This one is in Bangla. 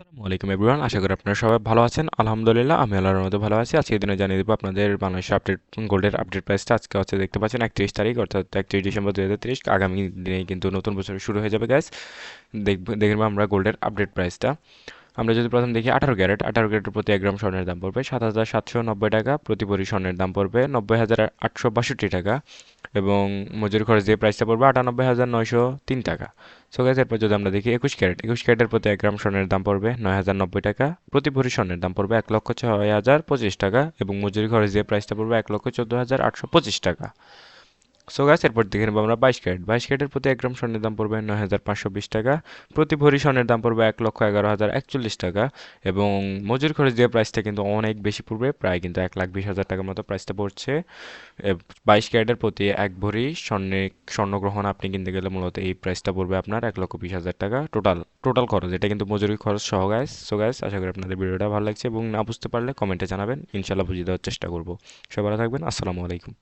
আসসালামু আলাইকুম এভরিওয়ান, আশা করি আপনারা সবাই ভালো আছেন। আলহামদুলিল্লাহ, আমি আল্লাহর মধ্যে ভালো আছি। আজকে দিনে জানিয়ে দেবো আপনাদের বাংলাদেশের আপডেট গোল্ডের আপডেট প্রাইসটা আজকে হচ্ছে দেখতে পাচ্ছেন একত্রিশ তারিখ, অর্থাৎ একত্রিশ ডিসেম্বর দু হাজার তিরিশ। আগামী দিনে কিন্তু নতুন বছর শুরু হয়ে যাবে গ্যাস দেখব দেখব আমরা গোল্ডের আপডেট প্রাইসটা আমরা যদি প্রথম দেখি আঠারো ক্যারেট, আঠারো ক্যারেটের প্রতি এক গ্রাম স্বর্ণের দাম পড়বে সাত হাজার সাতশো নব্বই টাকা, প্রতি ভরি স্বর্ণের দাম পড়বে নব্বই হাজার আটশো বাষট্টি টাকা এবং মজুরি খরচ দিয়ে প্রাইসটা পড়বে আটানব্বই হাজার নয়শো তিন টাকা। সো গ্যাস এরপর যদি আমরা দেখি একুশ ক্যারেট, একুশ ক্যারেটের প্রতি এক গ্রাম স্বর্ণের দাম পড়বে নয় হাজার নব্বই টাকা, প্রতি ভরি স্বর্ণের দাম পড়বে এক লক্ষ ছয় হাজার পঁচিশ টাকা এবং মজুরি খরচ দিয়ে প্রাইসটা পড়বে এক লক্ষ চোদ্দ হাজার আটশো পঁচিশ টাকা। সো গাছ এরপর দেখে নেব আমরা বাইশ ক্যারেট। বাইশ ক্যারেটের প্রতি এক গ্রাম স্বর্ণের দাম পড়বে নয় হাজার পাঁচশো বিশ টাকা। প্রতি ভরি স্বর্ণের দাম পড়বে এক লক্ষ এগারো হাজার একচল্লিশ টাকা। এবং মজুরি খরচ দিয়ে প্রাইসটা কিন্তু অনেক বেশি পড়বে। প্রায় কিন্তু এক লাখ বিশ হাজার টাকার মতো প্রাইসটা পড়ছে। বাইশ ক্যারেটের প্রতি এক ভরি স্বর্ণে স্বর্ণগ্রহণ আপনি কিনতে গেলে মূলত এই প্রাইসটা পড়বে আপনার এক লক্ষ বিশ হাজার টাকা টোটাল টোটাল খরচ। এটা কিন্তু মজুরি খরচ সহ গাইস সো গাইস আশা করি আপনাদের ভিডিওটা ভালো লাগছে এবং না বুঝতে পারলে কমেন্টে জানাবেন। ইনশাল্লাহ বুঝিয়ে দেওয়ার চেষ্টা করব। সবাই ভালো থাকবেন। আসসালামু আলাইকুম।